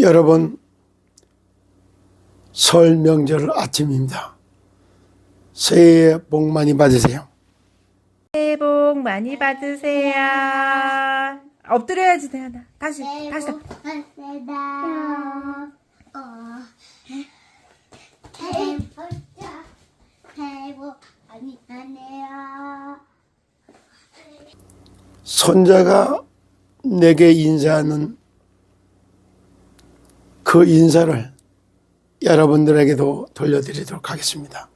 여러분, 설 명절 아침입니다. 새해 복 많이 받으세요. 새해 복 많이 받으세요. 엎드려야지, 대하나. 다시, 다시. 감사합니다. 어, 해보자. 해보 아니 하네요. 손자가 내게 인사하는 그 인사를 여러분들에게도 돌려드리도록 하겠습니다.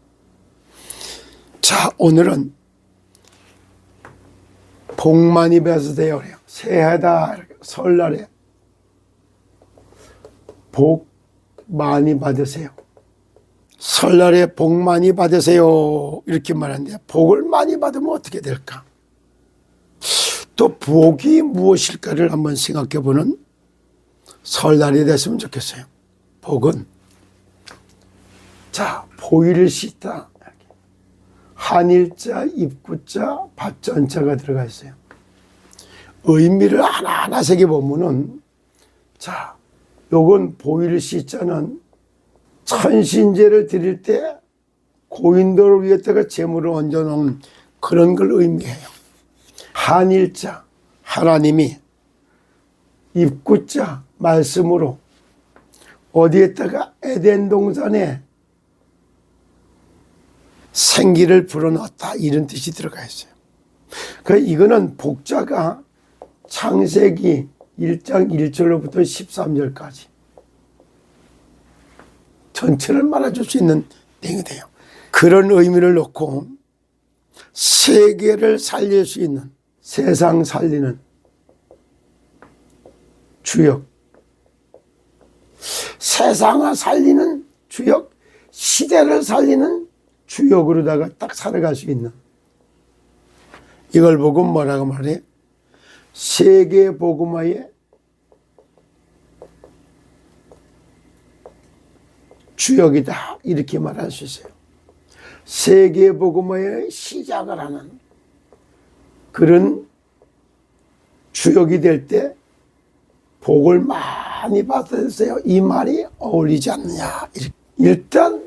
자, 오늘은 복 많이 받으세요. 새해다, 설날에 복 많이 받으세요. 설날에 복 많이 받으세요. 이렇게 말하는데 복을 많이 받으면 어떻게 될까? 또 복이 무엇일까를 한번 생각해 보는 설날이 됐으면 좋겠어요. 복은 자 보이를 씻다 한일자, 입구자, 밭전자가 들어가 있어요. 의미를 하나하나 새겨 보면은 자 요건 보이를 씻자는 천신제를 드릴 때 고인도를 위해다가 재물을 얹어놓은 그런 걸 의미해요. 한일자 하나님이 입구자 말씀으로 어디에다가 에덴 동산에 생기를 불어넣었다 이런 뜻이 들어가 있어요. 그 이거는 복자가 창세기 1장 1절로부터 13절까지 전체를 말해줄 수 있는 내용이 돼요. 그런 의미를 놓고 세계를 살릴 수 있는 세상 살리는 주역, 세상을 살리는 주역, 시대를 살리는 주역으로다가 딱 살아갈 수 있는 이걸 보고 뭐라고 말해? 세계 복음화의 주역이다 이렇게 말할 수 있어요. 세계 복음화의 시작을 하는 그런 주역이 될 때 복을 많이 받으세요. 이 말이 어울리지 않느냐. 일단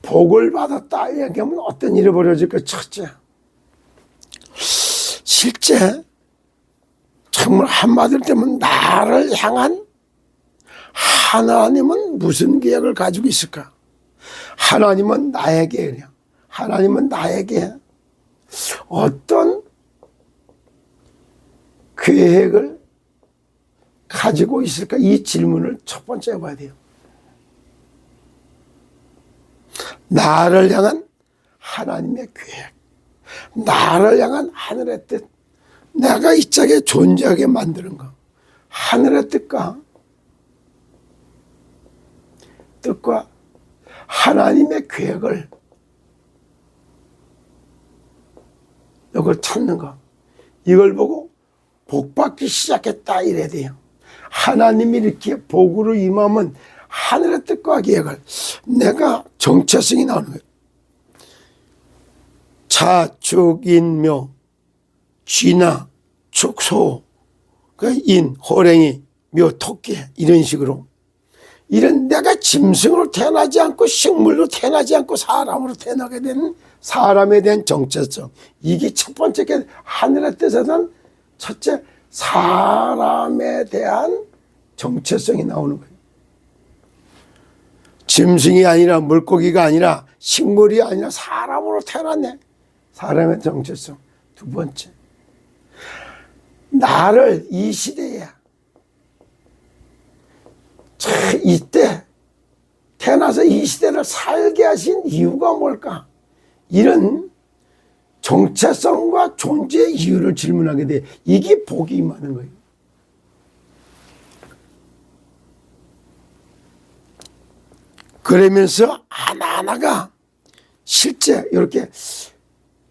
복을 받았다 이야기하면 어떤 일이 벌어질까? 첫째, 실제 정말 한마디로 되면 나를 향한 하나님은 무슨 계획을 가지고 있을까? 하나님은 나에게 하나님은 나에게 어떤 계획을 가지고 있을까? 이 질문을 첫 번째 해봐야 돼요. 나를 향한 하나님의 계획, 나를 향한 하늘의 뜻, 내가 이 짝에 존재하게 만드는 거, 하늘의 뜻과 뜻과 하나님의 계획을 이걸 찾는 거. 이걸 보고 복받기 시작했다 이래야 돼요. 하나님이 이렇게 복으로 임하면 하늘의 뜻과 계획을 내가 정체성이 나오는. 자축인묘 쥐나 축소 그 인, 호랭이, 묘, 토끼 이런 식으로 이런 내가 짐승으로 태어나지 않고 식물로 태어나지 않고 사람으로 태어나게 된 사람에 대한 정체성 이게 첫 번째 게 하늘의 뜻에서는 첫째 사람에 대한 정체성이 나오는 거예요. 짐승이 아니라 물고기가 아니라 식물이 아니라 사람으로 태어났네. 사람의 정체성. 두 번째. 나를 이 시대에 자, 이때 태어나서 이 시대를 살게 하신 이유가 뭘까? 이런 정체성과 존재의 이유를 질문하게 돼. 이게 복이 임하는 거예요. 그러면서 하나하나가 실제 이렇게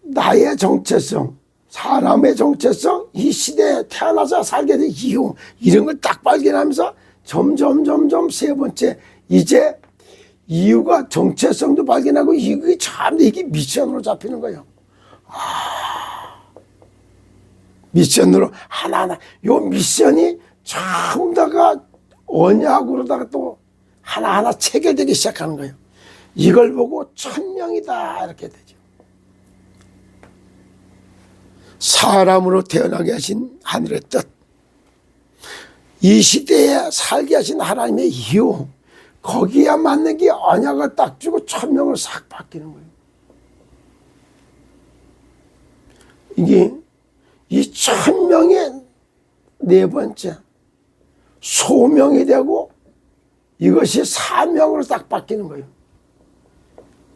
나의 정체성, 사람의 정체성, 이 시대에 태어나서 살게 된 이유, 이런 걸 딱 발견하면서 점점, 점점 세 번째, 이제 이유가 정체성도 발견하고 이게 참 이게 미션으로 잡히는 거예요. 아, 미션으로 하나하나. 요 미션이 전부 다가 언약으로다가 또 하나하나 체결되기 시작하는 거예요. 이걸 보고 천명이다 이렇게 되죠. 사람으로 태어나게 하신 하늘의 뜻. 이 시대에 살게 하신 하나님의 이유. 거기에 맞는 게 언약을 딱 주고 천명을 싹 바뀌는 거예요. 이게 이 천명의 네 번째 소명이 되고 이것이 사명으로 딱 바뀌는 거예요.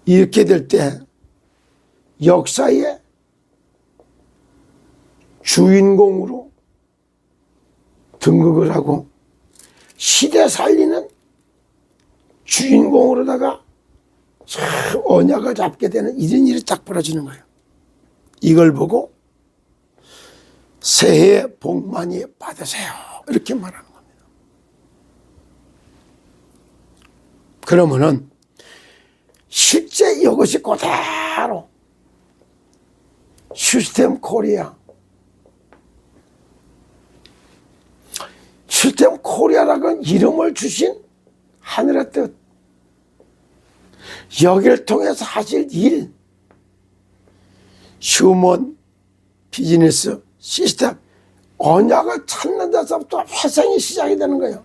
이렇게 될 때 역사의 주인공으로 등극을 하고 시대 살리는 주인공으로다가 참 언약을 잡게 되는 이런 일이 딱 벌어지는 거예요. 이걸 보고 새해 복 많이 받으세요. 이렇게 말하는 겁니다. 그러면은 실제 이것이 그대로 시스템 코리아 시스템 코리아라는 이름을 주신 하늘의 뜻 여기를 통해서 하실 일 휴먼 비즈니스 시스템 언약을 찾는 데서부터 회생이 시작이 되는 거예요.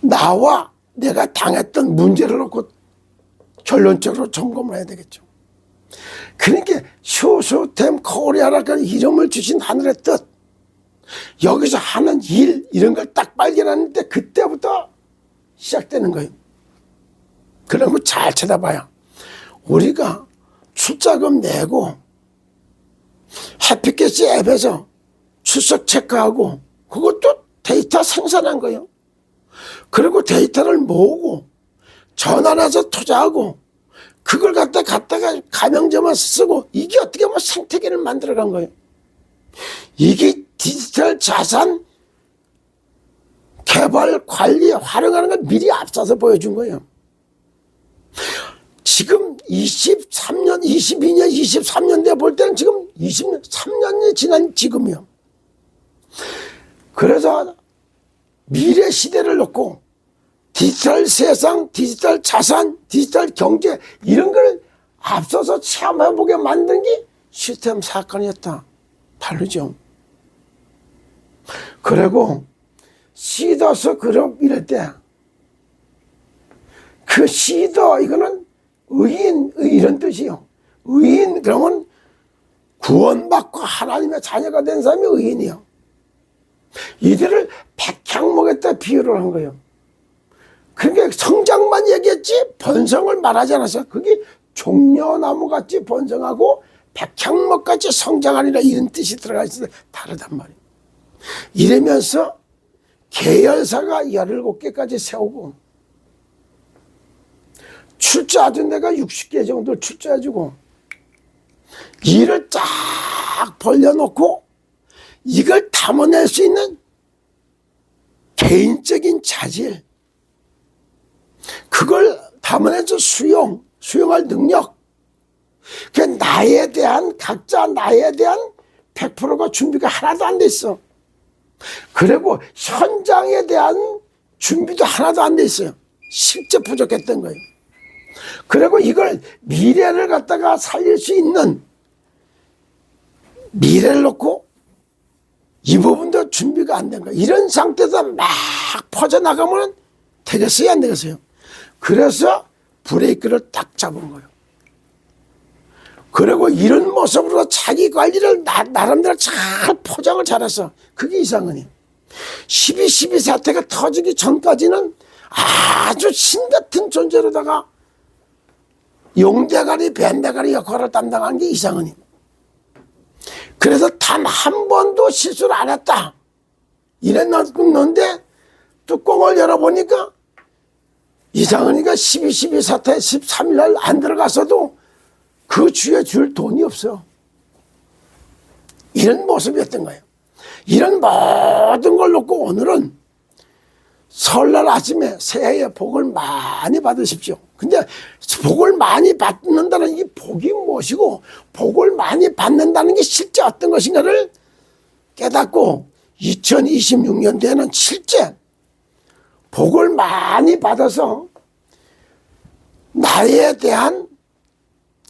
나와 내가 당했던 문제를 놓고 결론적으로 점검을 해야 되겠죠. 그러니까 쇼쇼템 코리아라는 이름을 주신 하늘의 뜻 여기서 하는 일 이런 걸 딱 발견하는데 그때부터 시작되는 거예요. 그러면 잘 쳐다봐요. 우리가 출자금 내고 해피캐시 앱에서 출석 체크하고 그것도 데이터 생산한 거예요. 그리고 데이터를 모으고 전환해서 투자하고 그걸 갖다 갖다가 가맹점에 쓰고 이게 어떻게 보면 생태계를 만들어간 거예요. 이게 디지털 자산 개발 관리에 활용하는 걸 미리 앞서서 보여준 거예요. 지금 23년, 22년, 23년 돼 볼 때는 지금 23년이 지난 지금이요. 그래서 미래 시대를 놓고 디지털 세상, 디지털 자산, 디지털 경제 이런 걸 앞서서 체험해보게 만든 게 시스템 사건이었다. 다르죠. 그리고 시더스 그룹 이럴 때 그 시더 이거는 의인 이런 뜻이요. 의인 그러면 구원받고 하나님의 자녀가 된 사람이 의인이요. 이들을 백향목에 다 비유를 한 거예요. 그러니까 성장만 얘기했지 번성을 말하지 않았어요. 그게 종려나무 같이 번성하고 백향목 같이 성장하리라 이런 뜻이 들어가 있어서 다르단 말이에요. 이러면서 계열사가 17개까지 세우고 출자하던 데가 60개 정도 출자해주고 일을 쫙 벌려놓고 이걸 담아낼 수 있는 개인적인 자질. 그걸 담아내서 수용 수용할 능력. 그 나에 대한 각자 나에 대한 100%가 준비가 하나도 안 돼 있어. 그리고 현장에 대한 준비도 하나도 안 돼 있어요. 실제 부족했던 거예요 그리고 이걸 미래를 갖다가 살릴 수 있는 미래를 놓고 이 부분도 준비가 안 된 거예요. 이런 상태에서 막 퍼져나가면 되겠어요? 안 되겠어요? 그래서 브레이크를 딱 잡은 거예요. 그리고 이런 모습으로 자기 관리를 나, 나름대로 잘 포장을 잘했어. 그게 이상은이. 12.12 사태가 터지기 전까지는 아주 신 같은 존재로다가 용대가리, 밴대가리 역할을 담당한 게 이상은이. 그래서 단 한 번도 실수를 안 했다. 이랬는데 뚜껑을 열어보니까 이상은이가 12, 12 사태 13일 날 안 들어갔어도 그 주에 줄 돈이 없어. 이런 모습이었던 거예요. 이런 모든 걸 놓고 오늘은 설날 아침에 새해의 복을 많이 받으십시오. 근데 복을 많이 받는다는 이 복이 무엇이고 복을 많이 받는다는 게 실제 어떤 것인가를 깨닫고 2026년도에는 실제 복을 많이 받아서 나에 대한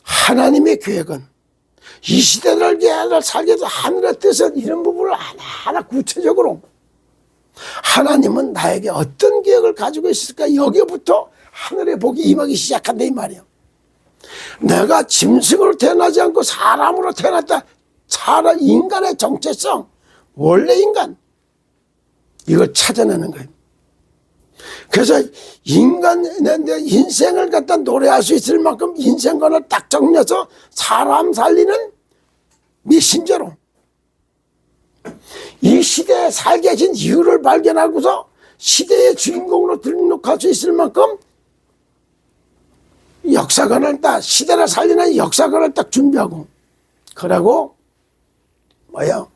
하나님의 계획은 이 시대를 살게 해서 하늘의 뜻은 이런 부분을 하나하나 구체적으로 하나님은 나에게 어떤 계획을 가지고 있을까 여기부터 하늘의 복이 임하기 시작한다 이 말이에요. 내가 짐승으로 태어나지 않고 사람으로 태어났다. 사람 인간의 정체성 원래 인간 이걸 찾아내는 거예요. 그래서 인간 내, 내 인생을 갖다 노래할 수 있을 만큼 인생관을 딱 정리해서 사람 살리는 메신저로 이 시대에 살게 하신 이유를 발견하고서 시대의 주인공으로 등록할 수 있을 만큼 역사관을 딱 시대를 살리는 역사관을 딱 준비하고 그러고 뭐야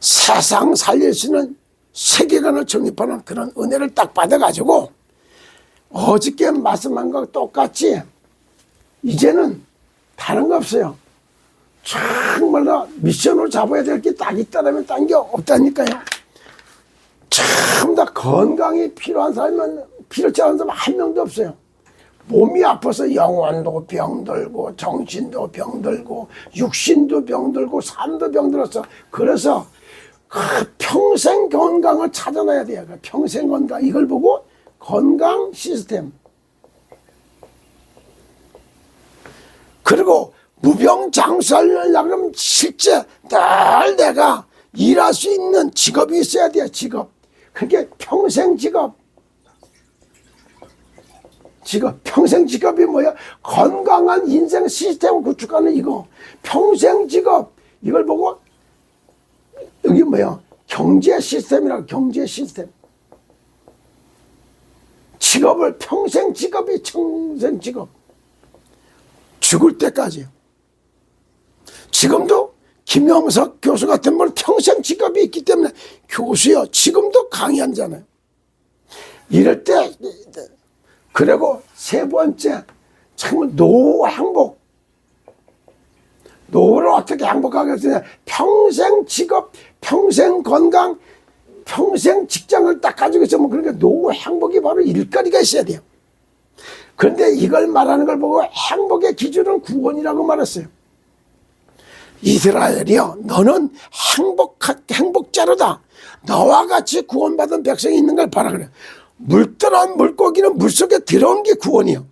세상 살릴 수 있는 세계관을 정립하는 그런 은혜를 딱 받아가지고 어저께 말씀한 거 똑같이 이제는 다른 거 없어요. 정말로 미션으로 잡아야 될 게 딱 있다면 딴 게 없다니까요. 참 다 건강이 필요한 사람은 필요치 않은 사람 한 명도 없어요. 몸이 아파서 영혼도 병들고 정신도 병들고 육신도 병들고 삶도 병들었어. 그래서 그 평생 건강을 찾아놔야 돼요. 그 평생 건강 이걸 보고 건강 시스템 그리고 무병장수하려면 그러면 실제 늘 내가 일할 수 있는 직업이 있어야 돼요. 직업. 그게 평생 직업. 직업, 평생 직업이 뭐야? 건강한 인생 시스템을 구축하는 이거. 평생 직업. 이걸 보고 여기 뭐야? 경제 시스템이라고 경제 시스템. 직업을 평생 직업이 평생 직업. 죽을 때까지요. 지금도 김영석 교수 같은 분은 평생 직업이 있기 때문에 교수요. 지금도 강의하잖아요. 이럴 때 그리고 세 번째 정말 노후 행복. 노후를 어떻게 행복하겠느냐. 평생 직업, 평생 건강, 평생 직장을 딱 가지고 있으면 그러니까 노후 행복이 바로 일거리가 있어야 돼요. 그런데 이걸 말하는 걸 보고 행복의 기준은 구원이라고 말했어요. 이스라엘이여, 너는 행복, 행복자로다. 너와 같이 구원받은 백성이 있는 걸 봐라 그래. 물들어온 물고기는 물속에 들어온 게 구원이요.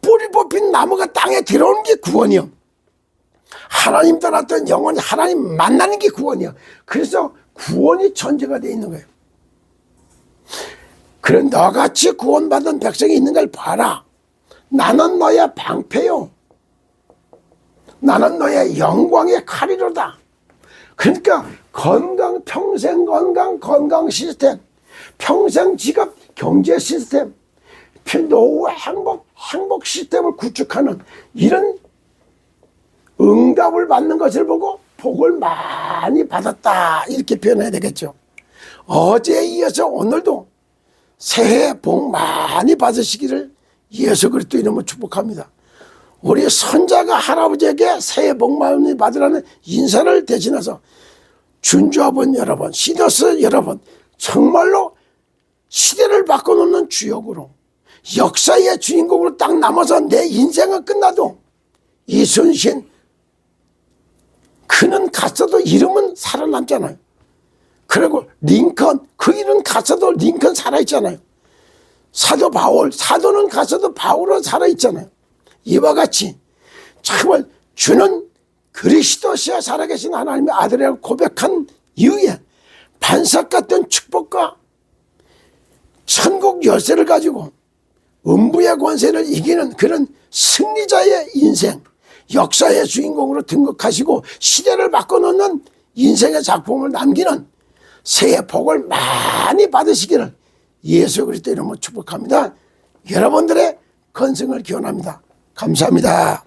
뿌리 뽑힌 나무가 땅에 들어온 게 구원이요. 하나님 떠났던 영혼이 하나님 만나는 게 구원이요. 그래서 구원이 전제가 되어 있는 거예요. 그래 너같이 구원받은 백성이 있는 걸 봐라. 나는 너의 방패요. 나는 너의 영광의 칼이로다. 그러니까 건강 평생 건강 건강 시스템, 평생 직업 경제 시스템, 노후 행복 행복 시스템을 구축하는 이런 응답을 받는 것을 보고 복을 많이 받았다 이렇게 표현해야 되겠죠. 어제에 이어서 오늘도 새해 복 많이 받으시기를 예수 그리스도 이름으로 축복합니다. 우리 손자가 할아버지에게 새해 복 많이 받으라는 인사를 대신해서 준주 아번 여러분, 시더스 여러분, 정말로 시대를 바꿔놓는 주역으로 역사의 주인공으로 딱 남아서 내 인생은 끝나도 이순신 그는 갔어도 이름은 살아남잖아요. 그리고 링컨 그 이름 갔어도 링컨 살아있잖아요. 사도 바울 사도는 갔어도 바울은 살아있잖아요. 이와 같이 정말 주는 그리스도시와 살아계신 하나님의 아들이라고 고백한 이후에 반석 같은 축복과 천국 열쇠를 가지고 음부의 권세를 이기는 그런 승리자의 인생, 역사의 주인공으로 등극하시고 시대를 바꿔놓는 인생의 작품을 남기는 새해 복을 많이 받으시기를 예수 그리스도 이름으로 축복합니다. 여러분들의 건승을 기원합니다. 감사합니다.